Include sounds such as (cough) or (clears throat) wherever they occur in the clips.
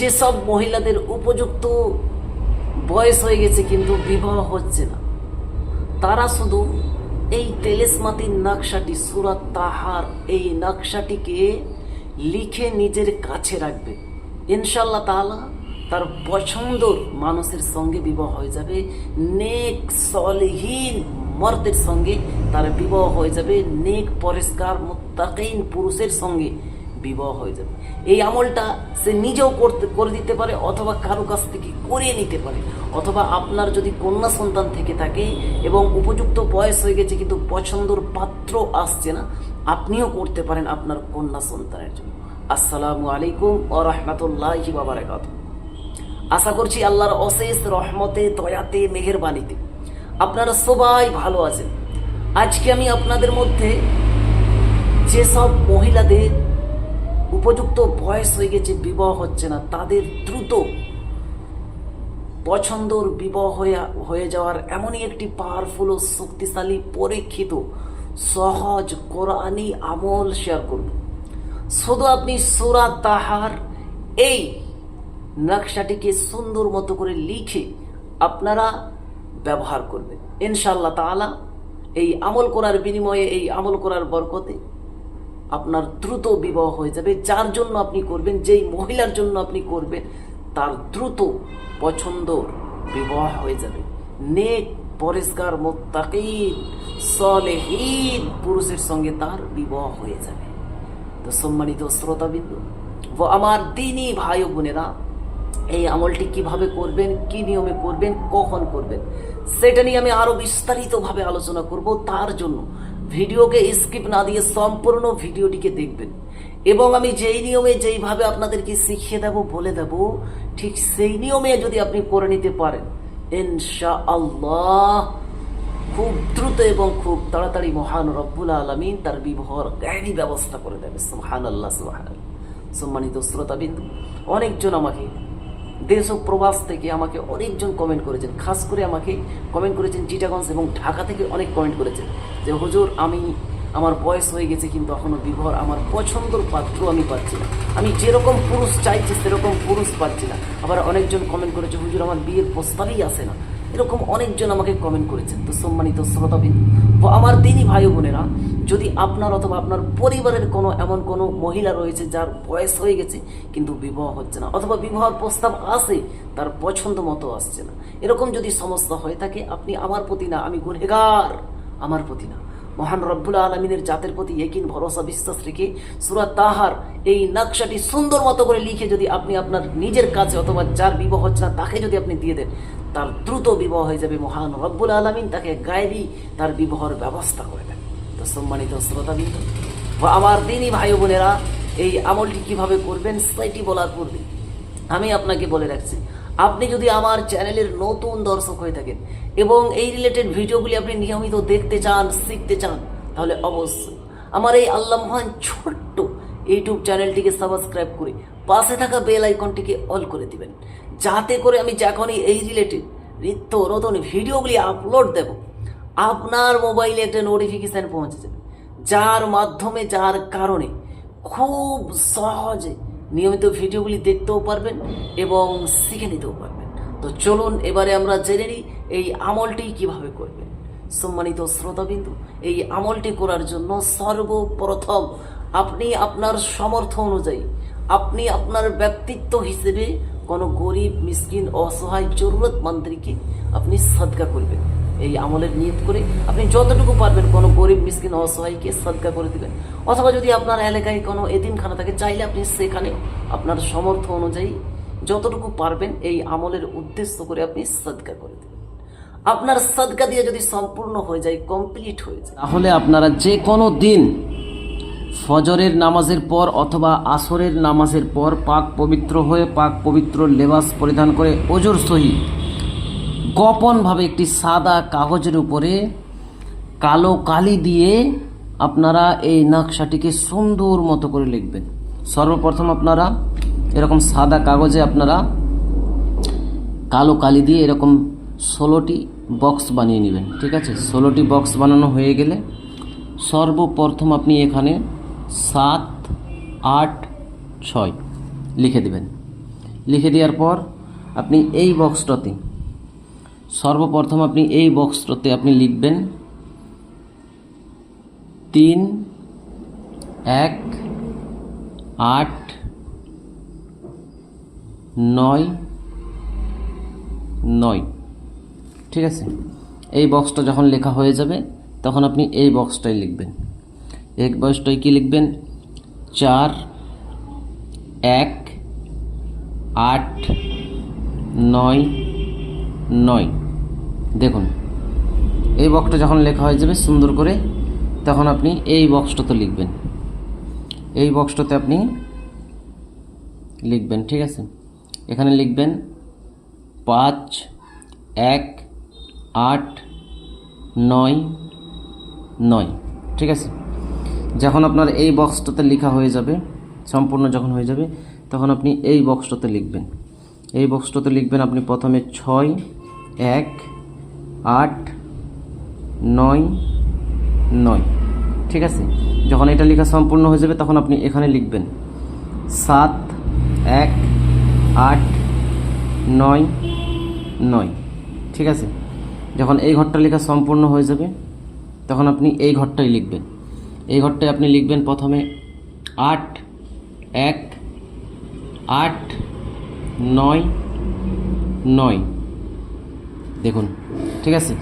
যেসব মহিলাদের উপযুক্ত বয়স হয়ে গেছে কিন্তু বিবাহ হচ্ছে না, তারা শুধু এই তেলেসমাতির নকশাটি, সুরাত তাহার, এই নকশাটিকে লিখে নিজের কাছে রাখবে। ইনশাল্লাহ তাআলা তার পছন্দর মানুষের সঙ্গে বিবাহ হয়ে যাবে, নেক সলহীন মর্দের সঙ্গে তার বিবাহ হয়ে যাবে, নেক পরিষ্কার, মুত্তাকিন পুরুষের সঙ্গে। বিবাহ হয়ে যাবে। এই আমলটা সে নিজেও করতে, করে দিতে পারে অথবা কারও কাছ থেকে করিয়ে নিতে পারে। অথবা আপনার যদি কন্যা সন্তান থেকে থাকে এবং উপযুক্ত বয়স হয়ে গেছে কিন্তু পছন্দর পাত্র আসছে না, আপনিও করতে পারেন আপনার কন্যা সন্তানের জন্য। আসসালামু আলাইকুম ও রহমতুল্লাহি বাবারাকাত আশা করছি আল্লাহর অশেষ রহমতে, দয়াতে, মেহেরবানিতে আপনারা সবাই ভালো আছেন। আজকে আমি আপনাদের মধ্যে যেসব মহিলাদের উপযুক্ত বয়স হয়ে গেছে, বিবাহ হচ্ছে না। তাদের দ্রুত পছন্দর বিবাহ হয়ে যাওয়ার এমনই একটি পাওয়ারফুল ও শক্তিশালী পরীক্ষিত সহজ কোরআনি আমল শেয়ার করব। শুধু আপনি সুরা তাহার এই নকশাটিকে সুন্দর মতো করে লিখে আপনারা ব্যবহার করবেন। ইনশাল্লাহ তাআলা এই আমল করার বিনিময়ে এই আমল করার বরকতে আপনার দ্রুত বিবাহ হয়ে যাবে, যার জন্য আপনি করবেন, যেই মহিলার জন্য আপনি করবেন, তার দ্রুত পছন্দ বিবাহ হয়ে যাবে। নেক, পরিষ্কার, মোত্তাকিন, সলেহীন পুরুষের সঙ্গে তার বিবাহ হয়ে যাবে। তো সম্মানিত শ্রোতাবিন্দু, ও আমার দিনই ভাই বোনেরা, এই আমলটি কীভাবে করবেন, কি নিয়মে করবেন, কখন করবেন, সেটা নিয়ে আমি আরও বিস্তারিতভাবে আলোচনা করব। তার জন্য ভিডিওকে স্কিপ না দিয়ে সম্পূর্ণ ভিডিওটিকে দেখবেন। এবং আমি যেই নিয়মে যেইভাবে আপনাদেরকে শিখিয়ে দেব, বলে দেব, ঠিক সেই নিয়মে যদি আপনি করে নিতে পারেন ইনশা আল্লাহ খুব দ্রুত এবং খুব তাড়াতাড়ি মহান রব্বুল আলমিন তার বিবাহর জ্ঞানী ব্যবস্থা করে দেবে। সুহান আল্লাহ সুহান সম্মানিত শ্রোতাবিন্দু, অনেকজন আমাকে দেশ ও প্রবাস থেকে আমাকে অনেকজন কমেন্ট করেছেন, খাস করে আমাকে কমেন্ট করেছেন চিটাগঞ্জ এবং ঢাকা থেকে অনেক কমেন্ট করেছেন যে, হুজুর, আমি, আমার বয়স হয়ে গেছে কিন্তু এখনও বিবাহ আমার পছন্দর পাত্র আমি পাচ্ছি না। আমি যেরকম পুরুষ চাইছি, সেরকম পুরুষ পাচ্ছি না। আবার অনেকজন কমেন্ট করেছে, হুজুর, আমার বিয়ের প্রস্তাবই আসে না। এরকম অনেকজন আমাকে কমেন্ট করেছেন। তো সম্মানিত শ্রোতাবিন্দু ও আমার দিনই ভাই বোনেরা, যদি আপনার অথবা আপনার পরিবারের কোনো এমন কোনো মহিলা রয়েছে যার বয়স হয়ে গেছে কিন্তু বিবাহ হচ্ছে না, অথবা বিবাহের প্রস্তাব আসে তার পছন্দ মতো আসছে না, এরকম যদি সমস্যা হয়ে থাকে আপনি আমার প্রতি না, আমি গুনেগার আমার প্রতি না। মহান রব্বুল আলমিনের জাতের প্রতি একিন ভরসা, বিশ্বাস রেখে সুরাত তাহার এই নকশাটি সুন্দর মতো করে লিখে যদি আপনি আপনার নিজের কাছে অথবা যার বিবাহ হচ্ছে না, তাকে যদি আপনি দিয়ে দেন, তার দ্রুত বিবাহ হয়ে যাবে মহান রব্বুল আলমিন, তাকে গায়েবি তার বিবাহর ব্যবস্থা করে দেন। তো সম্মানিত শ্রোতাবৃন্দ আমার দিনই ভাই বোনেরা, এই আমলটি কীভাবে করবেন সেটি বলার পূর্বে আমি আপনাকে বলে রাখছি, আপনি যদি আমার চ্যানেলের নতুন দর্শক হয়ে থাকেন এবং এই রিলেটেড ভিডিওগুলি আপনি নিয়মিত দেখতে চান, শিখতে চান, তাহলে অবশ্যই আমার এই আল্লাহ মহান ছোট্ট ইউটিউব চ্যানেলটিকে সাবস্ক্রাইব করে পাশে থাকা বেল আইকনটিকে অল করে দিবেন। যাতে করে আমি যখনই এই রিলেটেড নিত্য নতুন ভিডিওগুলি আপলোড দেব, আপনার মোবাইলে একটা নোটিফিকেশান পৌঁছে যাবে। যার মাধ্যমে, যার কারণে খুব সহজে নিয়মিত ভিডিওগুলি দেখতেও পারবেন এবং শিখে নিতেও পারবেন। তো চলুন, এবারে আমরা জেনে নিই এই আমলটি কীভাবে করবেন। সম্মানিত শ্রোতাবিন্দু, এই আমলটি করার জন্য সর্বপ্রথম আপনি আপনার সমর্থ অনুযায়ী, আপনি আপনার ব্যক্তিত্ব হিসেবে কোনো গরিব, মিসকিন, অসহায় জরুরত জরুরতমন্ত্রীকে আপনি সদকা করবেন। এই আমলের নিয়ত করে আপনি যতটুকু পারবেন কোনো গরিব, মিসকিন, অসহায়কে সদকা করে দিবেন। অথবা যদি আপনার এলাকায় কোনো এতিমখানা থাকে, চাইলে আপনি সেখানেও আপনার সমর্থ অনুযায়ী যতটুকু পারবেন এই আমলের উদ্দেশ্য করে আপনি সদকা করে দেবেন। আপনার সদকা দিয়ে যদি সম্পূর্ণ হয়ে যায় কমপ্লিট হয়ে যায়। তাহলে আপনারা যে কোনো দিন ফজরের নামাজের পর অথবা আসরের নামাজের পর পাক পবিত্র হয়ে পাক পবিত্র লেবাস পরিধান করে ওজোর সহিত গোপনভাবে একটি সাদা কাগজের উপরে কালো কালি দিয়ে আপনারা এই নকশাটিকে সুন্দর মতো করে লিখবেন। সর্বপ্রথম আপনারা এরকম সাদা কাগজে আপনারা কালো কালি দিয়ে এরকম ষোলোটি বক্স বানিয়ে নেবেন, ঠিক আছে? ষোলোটি বক্স বানানো হয়ে গেলে সর্বপ্রথম আপনি এখানে সাত, আট, ছয় লিখে দেবেন। লিখে দেওয়ার পর আপনি এই বক্সটাতে সর্বপ্রথম আপনি এই বক্সটাতে আপনি লিখবেন তিন, এক, আট নয় নয়। ঠিক আছে? এই বক্সটা যখন লেখা হয়ে যাবে, তখন আপনি এই বক্সটাই লিখবেন। এক বক্সটাই কি লিখবেন? চার, এক, আট, নয় নয়। দেখুন, এই বক্সটা যখন লেখা হয়ে যাবে সুন্দর করে, তখন আপনি এই বক্সটাতে লিখবেন। এই বক্সটাতে আপনি লিখবেন, ঠিক আছে? এখানে লিখবেন পাঁচ, এক, আট, নয় নয়। ঠিক আছে? যখন আপনার এই বক্সটাতে লেখা হয়ে যাবে, সম্পূর্ণ যখন হয়ে যাবে, তখন আপনি এই বক্সটাতে লিখবেন। এই বক্সটাতে লিখবেন আপনি প্রথমে ছয়, এক, আট, নয় নয়। ঠিক আছে? যখন এটা লেখা সম্পূর্ণ হয়ে যাবে, তখন আপনি এখানে লিখবেন সাত, এক আট, নয় নয়। ঠিক আছে? যখন এই ঘরটা লেখা সম্পূর্ণ হয়ে যাবে, তখন আপনি এই ঘরটাই লিখবেন। এই ঘরটায় আপনি লিখবেন প্রথমে আট, এক, আট, নয় নয়। দেখুন, ঠিক আছে?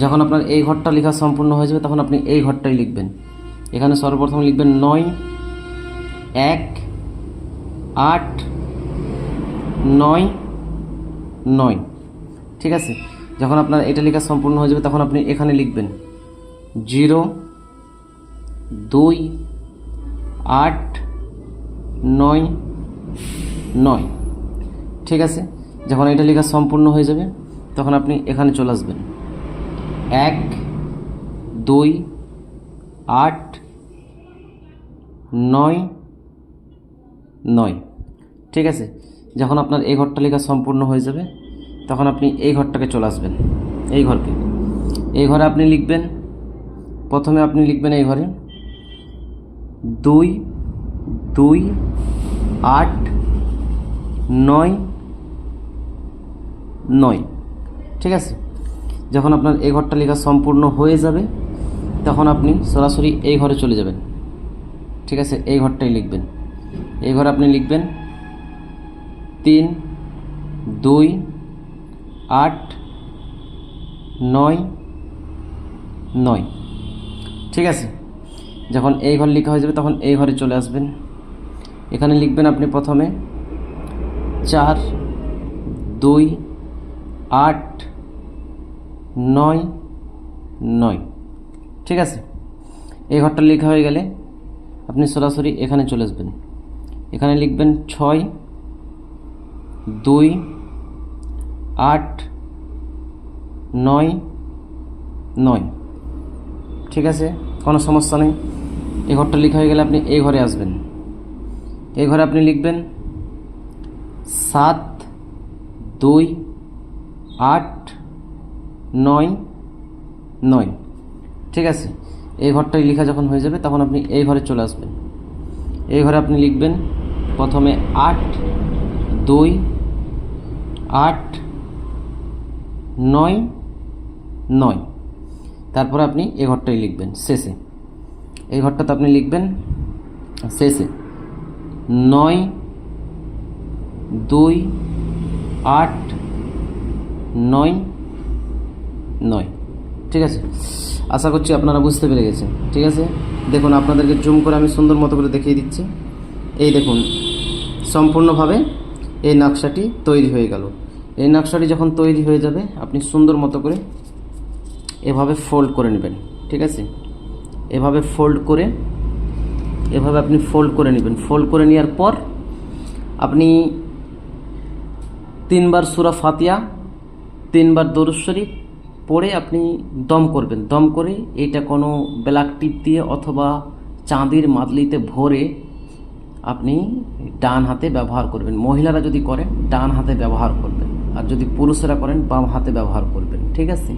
যখন আপনার এই ঘরটা লেখা সম্পূর্ণ হয়ে যাবে, তখন আপনি এই ঘরটাই লিখবেন। এখানে সর্বপ্রথম লিখবেন নয়, এক, আট নয় নয়। ঠিক আছে? যখন আপনার এটা লেখা সম্পূর্ণ হয়ে যাবে, তখন আপনি এখানে লিখবেন। জিরো, দুই, আট, নয় নয়। ঠিক আছে? যখন এটা লেখা সম্পূর্ণ হয়ে যাবে, তখন আপনি এখানে চলে আসবেন। এক, দুই, আট, নয় নয়। ঠিক আছে? যখন আপনার এই ঘরটা লেখা সম্পূর্ণ হয়ে যাবে, তখন আপনি এই ঘরটাকে চলে আসবেন, এই ঘরকে। এই ঘরে আপনি লিখবেন, প্রথমে আপনি লিখবেন এই ঘরে দুই দুই, আট, নয় নয়। ঠিক আছে? যখন আপনার এই ঘরটা লেখা সম্পূর্ণ হয়ে যাবে, তখন আপনি সরাসরি এই ঘরে চলে যাবেন। ঠিক আছে? এই ঘরটাই লিখবেন। এই ঘরে আপনি লিখবেন তিন, দুই, আট, নয় নয়। ঠিক আছে? যখন এই ঘর লেখা হয়ে যাবে, তখন এই ঘরে চলে আসবেন। এখানে লিখবেন আপনি প্রথমে চার, দুই, আট, নয় নয়। ঠিক আছে? এই ঘরটা লেখা হয়ে গেলে আপনি সরাসরি এখানে চলে আসবেন। এখানে লিখবেন ছয় দুই, আট, নয় নয়। ঠিক আছে? কোনো সমস্যা নেই। এই ঘরটা লেখা হয়ে গেলে আপনি এই ঘরে আসবেন। এই ঘরে আপনি লিখবেন, সাত, দুই, আট, নয় নয়। ঠিক আছে? এই ঘরটাই লেখা যখন হয়ে যাবে, তখন আপনি এই ঘরে চলে আসবেন। এই ঘরে আপনি লিখবেন, প্রথমে আট, দুই আট, নয় নয়। তারপরে আপনি এই ঘরটাই লিখবেন, শেষে। এই ঘরটাতে আপনি লিখবেন, শেষে। নয়, দুই, আট, নয় নয়। ঠিক আছে? আশা করছি আপনারা বুঝতে পেরে গেছেন। ঠিক আছে? দেখুন, আপনাদেরকে জুম করে আমি সুন্দর মতো করে দেখিয়ে দিচ্ছি। এই দেখুন, সম্পূর্ণভাবে এই নকশাটি তৈরি হয়ে গেল। এই নকশাটি যখন তৈরি হয়ে যাবে, আপনি সুন্দর মতো করে এভাবে ফোল্ড করে নেবেন, ঠিক আছে? এভাবে ফোল্ড করে, এভাবে আপনি ফোল্ড করে নেবেন। ফোল্ড করে নেওয়ার পর আপনি তিনবার সুরা ফাতিয়া তিনবার দরুদ শরীফ পড়ে আপনি দম করবেন। দম করে এইটা কোনো ব্ল্যাক টিপ দিয়ে অথবা চাঁদির মাদলিতে ভরে আপনি ডান হাতে ব্যবহার করবেন। মহিলারা যদি করেন, ডান হাতে ব্যবহার করবেন। আর যদি পুরুষেরা করেন, বাম হাতে ব্যবহার করবেন। ঠিক আছে?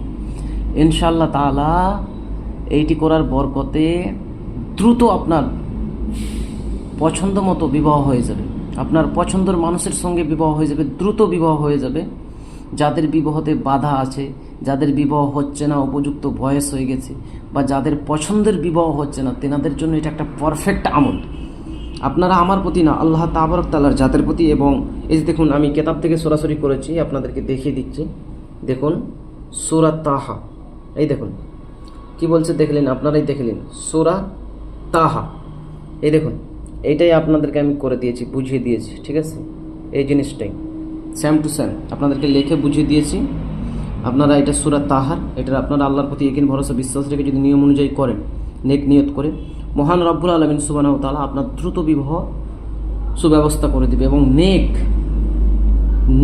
ইনশাল্লাহ তাআলা এইটি করার বরকতে দ্রুত আপনার পছন্দ মতো বিবাহ হয়ে যাবে। আপনার পছন্দের মানুষের সঙ্গে বিবাহ হয়ে যাবে, দ্রুত বিবাহ হয়ে যাবে। যাদের বিবাহতে বাধা আছে, যাদের বিবাহ হচ্ছে না, উপযুক্ত বয়স হয়ে গেছে, বা যাদের পছন্দের বিবাহ হচ্ছে না, তেনাদের জন্য এটা একটা পারফেক্ট আমল। আপনারা আমার প্রতি না, আল্লাহ তাবরক তালার জাতের প্রতি এবং এই যে দেখুন, আমি কেতাব থেকে সরাসরি করেছি, আপনাদেরকে দেখিয়ে দিচ্ছি। দেখুন, সুরা তাহা। এই দেখুন, কি বলছে দেখলেন, আপনারাই দেখলেন। সুরা তাহা। এই দেখুন, এইটাই আপনাদেরকে আমি করে দিয়েছি, বুঝিয়ে দিয়েছি, ঠিক আছে? এই জিনিসটাই। স্যাম টু স্যাম আপনাদেরকে লিখে বুঝিয়ে দিয়েছি। আপনারা এটা সুরা তাহার এটা আপনারা আল্লাহর প্রতি একিন ভরসা, বিশ্বাস রেখে যদি নিয়ম অনুযায়ী করেন, নেক নিয়ত করে মহান রব্বুল আলমিন সুবানাহ তালা আপনার দ্রুত বিবাহ সুব্যবস্থা করে দিবে এবং নেক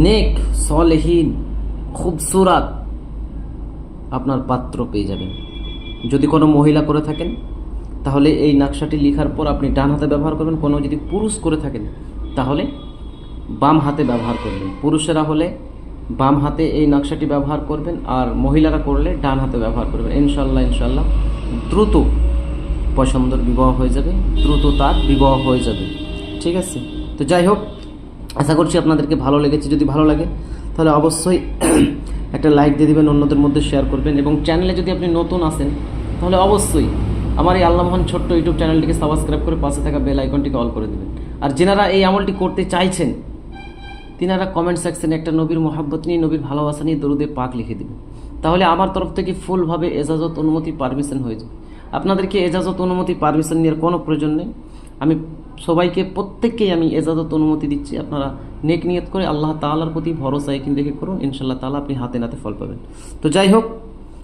নেক, সলেহীন, খুবসুরাত আপনার পাত্র পেয়ে যাবেন। যদি কোনো মহিলা করে থাকেন, তাহলে এই নকশাটি লেখার পর আপনি ডান হাতে ব্যবহার করবেন, কোনো যদি পুরুষ করে থাকেন, তাহলে বাম হাতে ব্যবহার করবেন। পুরুষেরা হলে বাম হাতে এই নকশাটি ব্যবহার করবেন আর মহিলারা করলে ডান হাতে ব্যবহার করবেন। ইনশাল্লাহ ইনশাল্লাহ দ্রুত পছন্দর বিবাহ হয়ে যাবে, দ্রুত তার বিবাহ হয়ে যাবে। ঠিক আছে? তো যাই হোক, আশা করছি আপনাদেরকে ভালো লেগেছে। যদি ভালো লাগে, তাহলে অবশ্যই (clears throat) একটা লাইক দিয়ে দেবেন, অন্যদের মধ্যে শেয়ার করবেন এবং চ্যানেলে যদি আপনি নতুন আসেন তাহলে অবশ্যই আমার এই আল্লাহ মহান ছোট্ট ইউটিউব চ্যানেলটিকে সাবস্ক্রাইব করে পাশে থাকা বেল আইকনটিকে অল করে দেবেন। আর যেনারা এই আমলটি করতে চাইছেন, তিনারা কমেন্ট সেকশনে একটা নবীর মোহাব্বত নিয়ে, নবীর ভালোবাসা নিয়ে দরুদে পাক লিখে দিবেন। তাহলে আমার তরফ থেকে ফুলভাবে এজাজত, অনুমতি পারমিশন হয়ে যাবে। আপনাদেরকে এজাজত অনুমতি পারমিশন নেওয়ার কোনো প্রয়োজন নেই। আমি সবাইকে, প্রত্যেককেই আমি এজাজত অনুমতি দিচ্ছি। আপনারা নেক নিয়ত করে আল্লাহ তালার প্রতি ভরসা একিন রেখে করুন। ইনশাল্লাহ তালা আপনি হাতে নাতে ফল পাবেন। তো যাই হোক,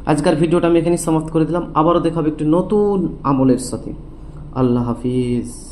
আজকের ভিডিওটা আমি এখানেই সমাপ্ত করে দিলাম। আবারও দেখাবো একটি নতুন আমলের সাথে। আল্লাহ হাফিজ।